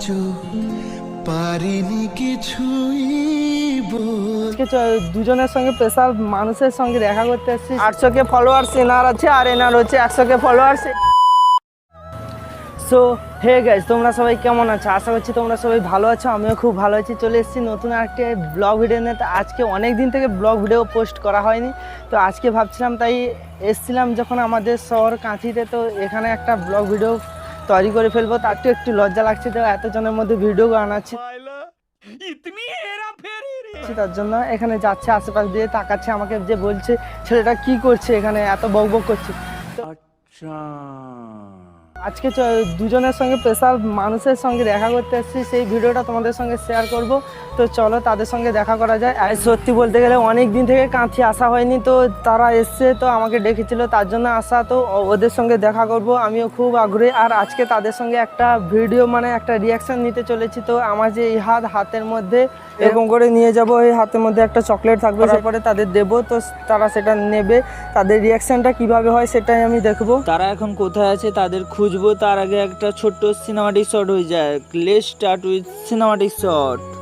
আজও পারিনি দুজনের সঙ্গে স্পেশাল মানুষের সঙ্গে দেখা করতে এসেছি। আটশো কে ফলোয়ার্স এনার আছে আর এনার হচ্ছে একশো K followers so hey guys তোমরা সবাই কেমন আছো? আশা করছি তোমরা সবাই ভালো আছো, আমিও খুব ভালো আছি। চলে এসেছি নতুন একটা ব্লগ ভিডিও নিয়ে। তো আজকে অনেক দিন থেকে ব্লগ ভিডিও পোস্ট করা হয়নি। তো আজকে ভাবছিলাম, তাই এসছিলাম যখন আমাদের শহর কাঁথিতে। তো এখানে একটা ব্লগ ভিডিও তৈরি করে ফেলব তার তো একটু লজ্জা লাগছে তো এতজনের মধ্যে ভিডিও বানাচ্ছি তার জন্য এখানে যাচ্ছে আশেপাশ দিয়ে তাকাচ্ছে আমাকে যে বলছে ছেলেটা কি করছে এখানে এত বক বক করছে। তো আজকে দুজনের সঙ্গে স্পেশাল মানুষের সঙ্গে দেখা করতে এসেছি। সেই ভিডিওটা তোমাদের সঙ্গে শেয়ার করব। তো চলো তাদের সঙ্গে দেখা করা যায়। আর সত্যি বলতে গেলে অনেক দিন থেকে কাঁথি আসা হয়নি, তো তারা এসছে, তো আমাকে ডেকেছিল। তার জন্য আসা, তো ওদের সঙ্গে দেখা করব। আমিও খুব আগ্রহী। আর আজকে তাদের সঙ্গে একটা ভিডিও মানে একটা রিয়াকশন নিতে চলেছি। তো আমার যে এই হাত হাতের মধ্যে এরকম করে নিয়ে যাব ওই হাতের মধ্যে একটা চকলেট থাকবে তারপরে তাদের দেবো তো তারা সেটা নেবে তাদের রিয়াকশনটা কীভাবে হয় সেটাই আমি দেখব। তারা এখন কোথায় আছে তাদের খুঁজবো তার আগে একটা ছোট্ট সিনেমাটিক শট হয়ে যায় let start with cinematic shot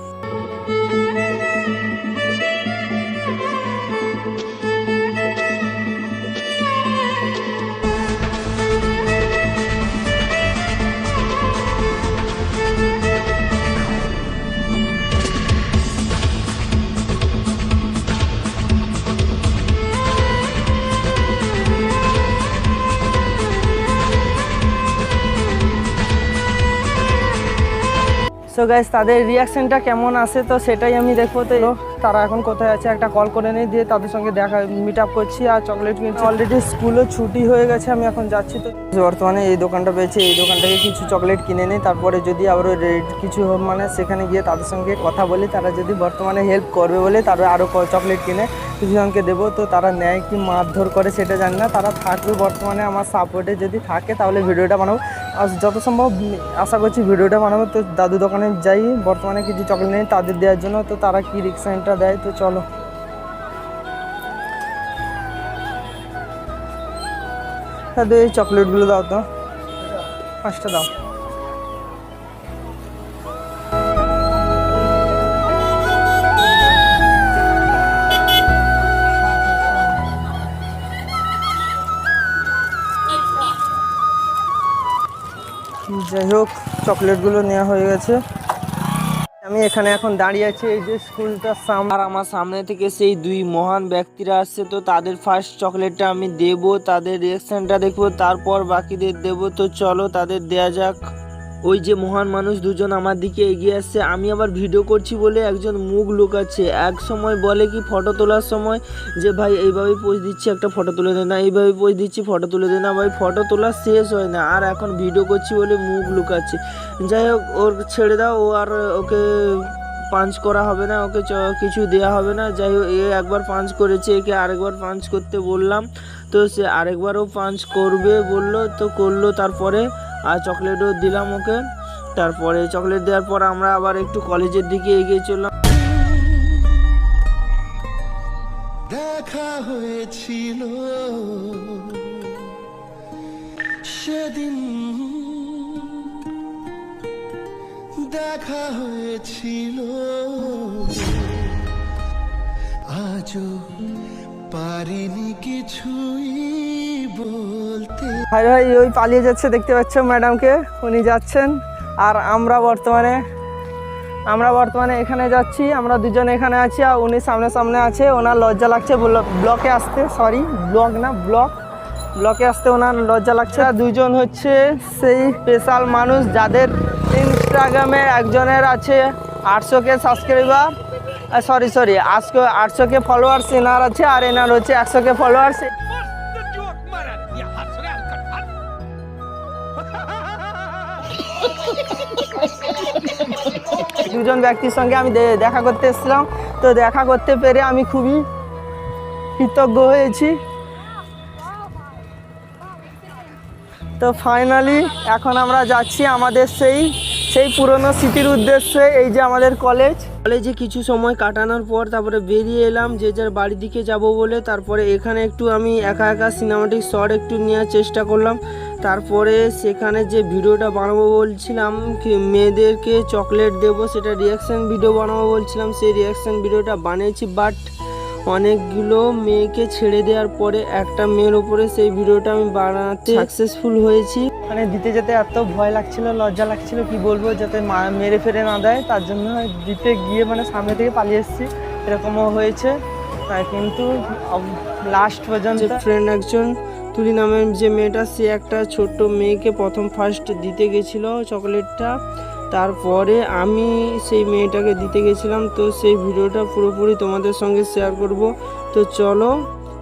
so guys তাদের রিয়াকশনটা কেমন আসে তো সেটাই আমি দেখব। তো তারা এখন কোথায় আছে একটা কল করে নিই, দিয়ে তাদের সঙ্গে দেখা মিট আপ করছি আর চকলেট কিনছি। অলরেডি স্কুলও ছুটি হয়ে গেছে, আমি এখন যাচ্ছি তো। বর্তমানে এই দোকানটা পেয়েছি, এই দোকান থেকে কিছু চকলেট কিনে নিই, তারপরে যদি আবারও রেট কিছু মানে সেখানে গিয়ে তাদের সঙ্গে কথা বলি, তারা যদি বর্তমানে হেল্প করবে বলে তারা আরও চকলেট কিনে কিছুজনকে দেবো, তো তারা নেয় কি মারধর করে সেটা জানি না। তারা থাকবে বর্তমানে আমার সাপোর্টে যদি থাকে তাহলে ভিডিওটা বানাবো। আর যত সম্ভব, আশা করছি ভিডিওটা বানাবো। তো দাদু দোকানে যাই, বর্তমানে কিছু চকলেট নেই তাদের দেওয়ার জন্য। তো তারা কি রিক্সাটা দেয়, তো চলো। দাদু, এই চকলেটগুলো দাও তো। পাঁচটা দাও। যাই হোক, চকলেটগুলো নেওয়া হয়ে গেছে। আমি এখানে এখন দাঁড়িয়ে আছি, এই যে স্কুলটার সামনে আর আমার সামনে থেকে সেই দুই মহান ব্যক্তিরা আসছে, তো তাদের ফার্স্ট চকলেটটা আমি দেব, তাদের রিয়াকশনটা দেখব, তারপর বাকিদের দেব। তো চলো, তাদের দেয়া যাক। ওই যে মহান মানুষ দুজন আমার দিকে এগিয়ে আসছে, আমি আবার ভিডিও করছি বলে একজন মুখ লুকাচ্ছে। এক সময় বলে কি ফটো তোলার সময় যে, ভাই, এইভাবে পোজ দিচ্ছি, একটা ফটো তুলে দে না, এইভাবে পোজ দিচ্ছি, ফটো তুলে দে না, ভাই, ফটো তোলা শেষ হয় না। আর এখন ভিডিও করছি বলে মুখ লুকাচ্ছে। যাই হোক, ওর ছেড়ে দাও, ও আর ওকে পাঞ্চ করা হবে না, ওকে কিছু দেওয়া হবে না। যাই হোক, এ একবার পাঞ্চ করেছে, একে আরেকবার পাঞ্চ করতে বললাম। তো সে আরেকবারও পাঞ্চ করবে, বলল, তো করল, তারপরে আর চকলেটও দিলাম ওকে। তারপরে চকলেট দেওয়ার পর আমরা আবার একটু কলেজের দিকে এগিয়ে চললাম। দেখা হয়েছিল। সেদিন দেখা হয়েছিল। আজও পারিনি কিছুই বলতে ভাই ভাই ওই পালিয়ে যাচ্ছে, দেখতে পাচ্ছ ম্যাডামকে? উনি যাচ্ছেন। আর আমরা বর্তমানে আমরা বর্তমানে এখানে যাচ্ছি, আমরা দুজন এখানে আছি আর উনি সামনে সামনে আছে। ওনার লজ্জা লাগছে, ব্ল- ব্লকে আসতে সরি ব্লক না, ব্লক। ব্লকে আসতে ওনার লজ্জা লাগছে। আর দুজন হচ্ছে সেই স্পেশাল মানুষ যাদের ইনস্টাগ্রামে একজনের আছে আটশো কে সাবস্ক্রাইবার সরি সরি আজকে আটশো কে ফলোয়ার্স এনার আছে আর এনার হচ্ছে একশো কে ফলোয়ার্স দুজন ব্যক্তির সঙ্গে আমি দেখা করতে এসেছিলাম। তো দেখা করতে পেরে আমি খুবই কৃতজ্ঞ হয়েছি। তো ফাইনালি এখন আমরা যাচ্ছি আমাদের সেই সেই পুরনো স্মৃতির উদ্দেশ্যে, এই যে আমাদের কলেজ কলেজে কিছু সময় কাটানোর পর তারপরে বেরিয়ে এলাম, যে যার বাড়ির দিকে যাব বলে। তারপরে এখানে একটু আমি একা একা সিনেমাটিক শট একটু নেওয়ার চেষ্টা করলাম। তারপরে সেখানে যে ভিডিওটা বানাবো বলছিলাম কি মেয়েদেরকে চকলেট দেবো সেটা রিয়াকশান ভিডিও বানাবো বলছিলাম। সেই রিয়াকশান ভিডিওটা বানিয়েছি বাট অনেকগুলো মেয়েকে ছেড়ে দেওয়ার পরে একটা মেয়ের ওপরে সেই ভিডিওটা আমি বানাতে সাকসেসফুল হয়েছি। মানে দিতে যেতে এত ভয় লাগছিল লজ্জা লাগছিল কি বলব যাতে মা মেরে ফেরে না দেয়। তার জন্য দিতে গিয়ে মানে সামনে থেকে পালিয়ে এসেছি এরকমও হয়েছে। কিন্তু লাস্ট পর্যন্ত ফ্রেন্ড একজন তুলি নামের যে মেয়েটা, সে একটা ছোট্ট মেয়েকে প্রথম ফার্স্ট দিতে গেছিল চকলেটটা তারপরে আমি সেই মেয়েটাকে দিতে গেছিলাম। তো সেই ভিডিওটা পুরোপুরি তোমাদের সঙ্গে শেয়ার করব। তো চলো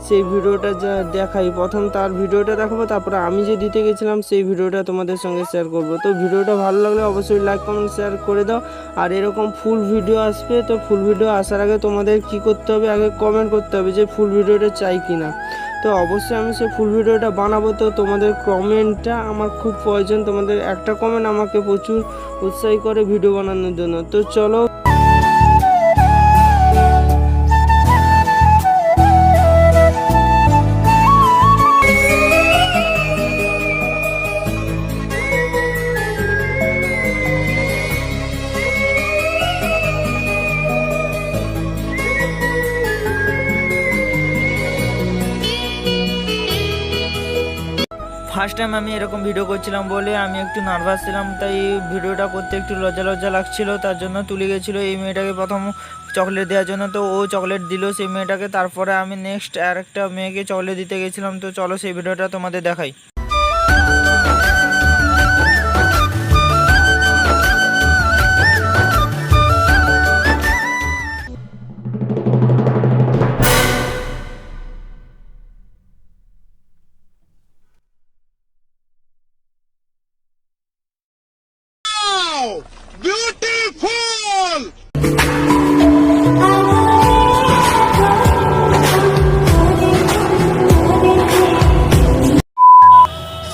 সেই ভিডিওটা যা দেখাই। প্রথম তার ভিডিওটা দেখাবো, তারপরে আমি যে দিতে গেছিলাম, সেই ভিডিওটা তোমাদের সঙ্গে শেয়ার করব। তো ভিডিওটা ভালো লাগলে অবশ্যই লাইক কমেন্ট শেয়ার করে দাও। আর এরকম ফুল ভিডিও আসবে, তো ফুল ভিডিও আসার আগে তোমাদের কি করতে হবে? আগে কমেন্ট করতে হবে যে ফুল ভিডিওটা চাই কি না তো অবশ্যই আমি সেই ফুল ভিডিওটা বানাবো। তো তোমাদের কমেন্টটা আমার খুব প্রয়োজন। তোমাদের একটা কমেন্ট আমাকে প্রচুর উৎসাহী করে ভিডিও বানানোর জন্য। তো চলো ফার্স্ট টাইম আমি এরকম ভিডিও করছিলাম বলে আমি একটু নার্ভাস ছিলাম, তাই ভিডিওটা করতে একটু লজ্জা লজ্জা লাগছিল, তার জন্য তুলে গেছিল এই মেয়েটাকে প্রথম চকলেট দেওয়ার জন্য। তো ও চকলেট দিল সেই মেয়েটাকে, তারপরে আমি নেক্সট আর একটা মেয়েকে চকলেট দিতে গেছিলাম। তো চলো সেই ভিডিওটা তোমাদের দেখাই।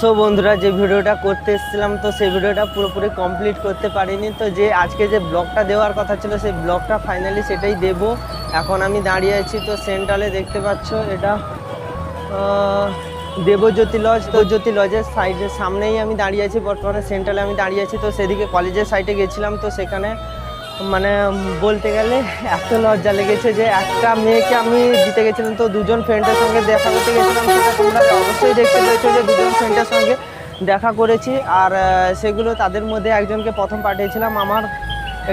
সো বন্ধুরা, যে ভিডিওটা করতে এসেছিলাম, তো সেই ভিডিওটা পুরোপুরি কমপ্লিট করতে পারিনি। তো যে আজকে যে ব্লগটা দেওয়ার কথা ছিল, সেই ব্লগটা ফাইনালি সেটাই দেব। এখন আমি দাঁড়িয়ে আছি, তো সেন্ট্রালে দেখতে পাচ্ছ, এটা দেবজ্যোতি লজ তো জ্যোতি লজের সাইডের সামনেই আমি দাঁড়িয়ে আছি, বর্তমানে সেন্ট্রালে আমি দাঁড়িয়ে আছি। তো সেদিকে কলেজের সাইডে গেছিলাম, তো সেখানে মানে বলতে গেলে এত লজ্জা লেগেছে যে একটা মেয়েকে আমি দিতে গেছিলাম। তো দুজন ফ্রেন্ডের সঙ্গে দেখা করতে গেছিলাম, সেটা তোমরা অবশ্যই দেখতে পেয়েছ যে দুজন ফ্রেন্ডের সঙ্গে দেখা করেছি। আর সেগুলো তাদের মধ্যে একজনকে প্রথম পাঠিয়েছিলাম। আমার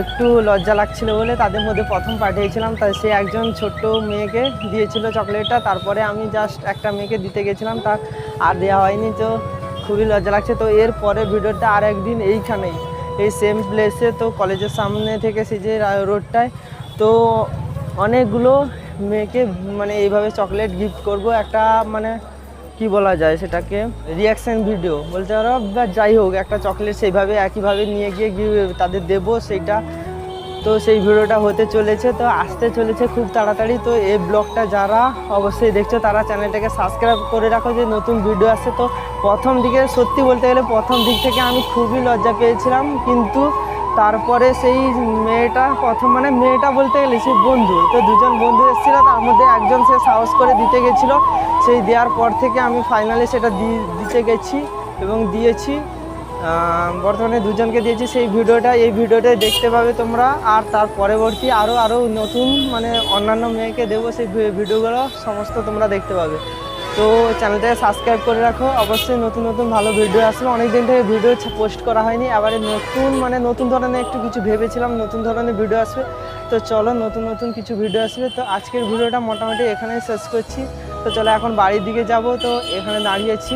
একটু লজ্জা লাগছিল বলে তাদের মধ্যে প্রথম পাঠিয়েছিলাম তাই সে একজন ছোট্ট মেয়েকে দিয়েছিল চকলেটটা, তারপরে আমি জাস্ট একটা মেয়েকে দিতে গেছিলাম, তা আর দেওয়া হয়নি, তো খুবই লজ্জা লাগছে। তো এর পরে ভিডিওটা আর একদিন এইখানেই, এই সেম প্লেসে তো কলেজের সামনে থেকে সে যে রোডটায় তো অনেকগুলো মেয়েকে মানে এইভাবে চকলেট গিফট করব, একটা মানে কি বলা যায় সেটাকে? রিয়াকশন ভিডিও বলতে পারো বা যাই হোক, একটা চকলেট সেইভাবে একইভাবে নিয়ে গিয়ে তাদের দেবো সেইটা। তো সেই ভিডিওটা হতে চলেছে, তো আসতে চলেছে খুব তাড়াতাড়ি। তো এই ব্লগটা যারা অবশ্যই দেখছ, তারা চ্যানেলটাকে সাবস্ক্রাইব করে রাখো যে নতুন ভিডিও আসছে। তো প্রথম দিকে, সত্যি বলতে গেলে প্রথম দিক থেকে আমি খুবই লজ্জা পেয়েছিলাম, কিন্তু তারপরে সেই মেয়েটা প্রথম মানে মেয়েটা বলতে গেলে সে বন্ধু, তো দুজন বন্ধু এসেছিল, তার মধ্যে একজন সে সাহস করে দিতে গেছিল। সেই দেওয়ার পর থেকে আমি ফাইনালি সেটা দিতে গেছি এবং দিয়েছি। বর্তমানে দুজনকে দিয়েছি, সেই ভিডিওটা, এই ভিডিওটা দেখতে পাবে তোমরা। আর তার পরবর্তী আরও আরও নতুন মানে অন্যান্য মেয়েকে দেবো সেই ভিডিওগুলো, সমস্ত তোমরা দেখতে পাবে। তো চ্যানেলটাকে সাবস্ক্রাইব করে রাখো। অবশ্যই নতুন নতুন ভালো ভিডিও আসবে। অনেক দিন থেকে ভিডিও পোস্ট করা হয়নি। আবার নতুন মানে নতুন ধরনের একটু কিছু ভেবেছিলাম, নতুন ধরনের ভিডিও আসবে। তো চলো নতুন নতুন কিছু ভিডিও আসবে। তো আজকের ভিডিওটা মোটামুটি এখানেই শেষ করছি। তো চলো এখন বাড়ির দিকে যাব। তো এখানে দাঁড়িয়েছি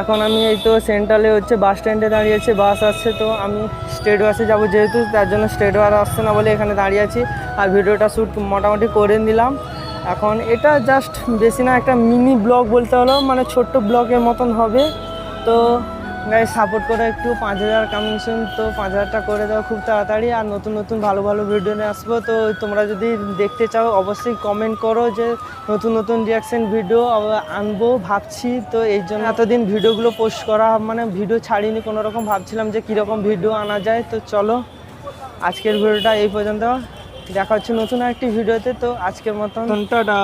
এখন আমি এই তো সেন্ট্রালে হচ্ছে বাস স্ট্যান্ডে দাঁড়িয়েছি বাস আসছে তো আমি স্টেট বাসে যাব যেহেতু, তার জন্য স্টেট বাস আসছে না বলে এখানে দাঁড়িয়ে আছি। আর ভিডিওটা শ্যুট মোটামুটি করে নিলাম। এখন এটা জাস্ট বেশি না, একটা মিনি ব্লগ বলতে হলো মানে ছোট্ট ব্লগের মতন হবে। তো গাই সাপোর্ট করে একটু পাঁচ হাজার কামিং সুন তো পাঁচ হাজারটা করে দাও খুব তাড়াতাড়ি। আর নতুন নতুন ভালো ভালো ভিডিও নিয়ে আসব। তো তোমরা যদি দেখতে চাও, অবশ্যই কমেন্ট করো যে নতুন নতুন রিয়াকশন ভিডিও আনব, ভাবছি। তো এই জন্য এতদিন ভিডিওগুলো পোস্ট করা মানে ভিডিও ছাড়িনি কোনো রকম ভাবছিলাম যে কীরকম ভিডিও আনা যায়। তো চলো, আজকের ভিডিওটা এই পর্যন্ত। দেখা হচ্ছে নতুন একটি ভিডিওতে তো আজকের মতন টাটা।